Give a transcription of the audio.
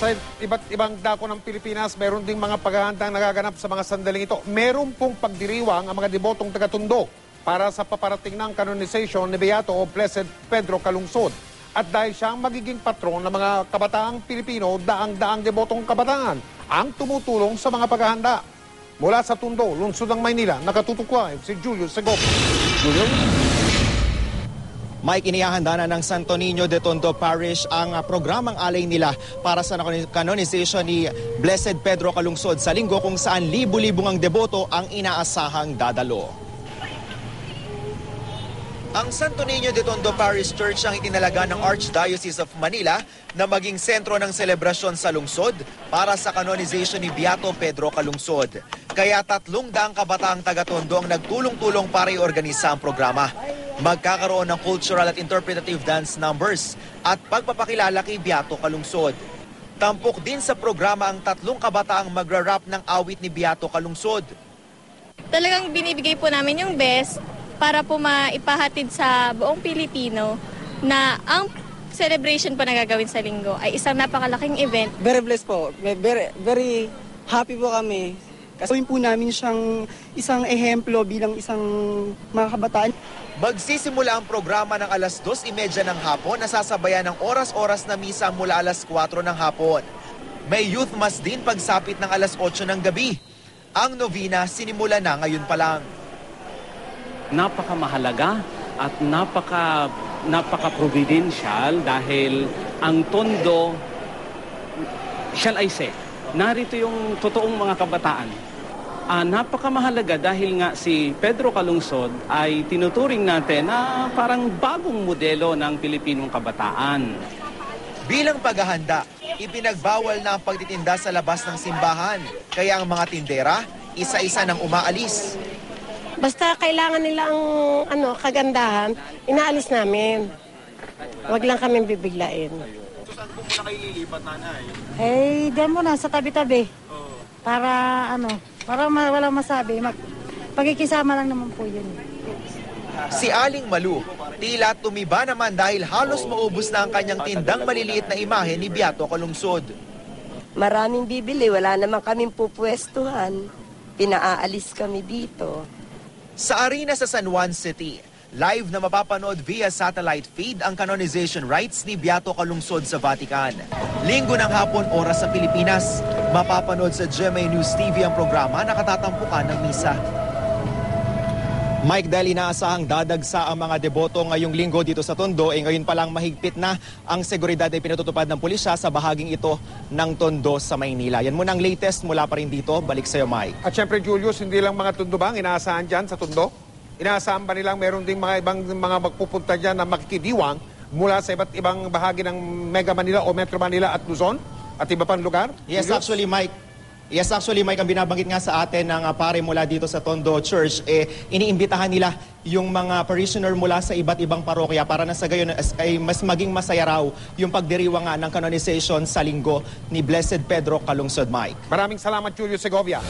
Sa iba't ibang dako ng Pilipinas, meron ding mga paghahandang nagaganap sa mga sandaling ito. Meron pong pagdiriwang ang mga debotong tagatundo para sa paparating ng canonization ni Beato o Blessed Pedro Calungsod. At dahil siyang magiging patron ng mga kabataang Pilipino, daang-daang debotong kabataan ang tumutulong sa mga paghahanda. Mula sa Tundo, lungsod ng Maynila, nakatutok live si Julio Segop. Julio? Mike, inihahanda na ng Santo Niño de Tondo Parish ang ah, programang alay nila para sa canonization ni Blessed Pedro Calungsod sa linggo kung saan libu-libong ang deboto ang inaasahang dadalo. Ang Santo Niño de Tondo Parish Church ang itinalaga ng Archdiocese of Manila na maging sentro ng selebrasyon sa lungsod para sa canonization ni Beato Pedro Calungsod. Kaya tatlong daang kabataang taga-tondo ang nagtulong-tulong para iorganisa ang programa. Magkakaroon ng cultural at interpretative dance numbers at pagpapakilala kay Beato Calungsod. Tampok din sa programa ang tatlong kabataang magra-rap ng awit ni Beato Calungsod. talagang binibigay po namin yung best para po maipahatid sa buong Pilipino na ang celebration po na gagawin sa linggo ay isang napakalaking event Very blessed po. Very, very happy po kami. Kasi po namin siyang isang ehemplo bilang isang mga kabataan. Magsisimula ang programa ng alas 2.30 ng hapon na sasabayan ng oras-oras na misa mula alas 4 ng hapon. May youth mass din pagsapit ng alas 8 ng gabi. Ang novena sinimula na ngayon pa lang. napakamahalaga at napaka napaka-providential dahil ang tondo shall I say narito yung totoong mga kabataan Ah, napakamahalaga dahil nga si Pedro Calungsod ay tinuturing natin na parang bagong modelo ng Pilipinong kabataan. Bilang paghahanda, ipinagbawal na ang pagtitinda sa labas ng simbahan. Kaya ang mga tindera, isa-isa nang umaalis. Basta kailangan nila ang ano, kagandahan, inaalis namin. Huwag lang kami bibiglain. Po muna kayo lilipat, nanay? Eh, diyan muna sa tabi-tabi. Para ano, para ma- walang masabi. Mag, pagkikisama lang naman po yun. Si Aling Malu, tila tumiba naman dahil halos maubos na ang kanyang tindang maliliit na imahe ni Beato Calungsod. Maraming bibili, wala naman kaming pupwestuhan. Pinaaalis kami dito. Sa arena sa San Juan City, live na mapapanood via satellite feed ang canonization rites ni Beato Calungsod sa Vatican. Linggo ng hapon oras sa Pilipinas, mapapanood sa GMA News TV ang programa na katatampukan ng misa. Mike, dahil inaasahang dadagsa ang mga deboto ngayong linggo dito sa Tondo, eh ngayon pa lang mahigpit na ang seguridad ay pinatutupad ng pulisya sa bahaging ito ng Tondo sa Maynila. Yan muna ang latest mula pa rin dito. Balik sa'yo, Mike. At syempre, Julius, hindi lang mga tundo ba ang inaasahan dyan sa tundo? Inaasahan ba nilang meron ding mga ibang mga magpupunta dyan na makikidiwang mula sa iba't ibang bahagi ng Mega Manila o Metro Manila at Luzon at iba pang lugar? Yes, Julius? actually, Mike. Yes, actually, Mike, ang binabanggit nga sa atin ng uh, pare mula dito sa Tondo Church, eh, iniimbitahan nila yung mga parishioner mula sa iba't ibang parokya para na sa gayon ay mas maging masaya raw yung pagdiriwa nga ng canonization sa linggo ni Blessed Pedro Calungsod, Mike. Maraming salamat, Julius Segovia.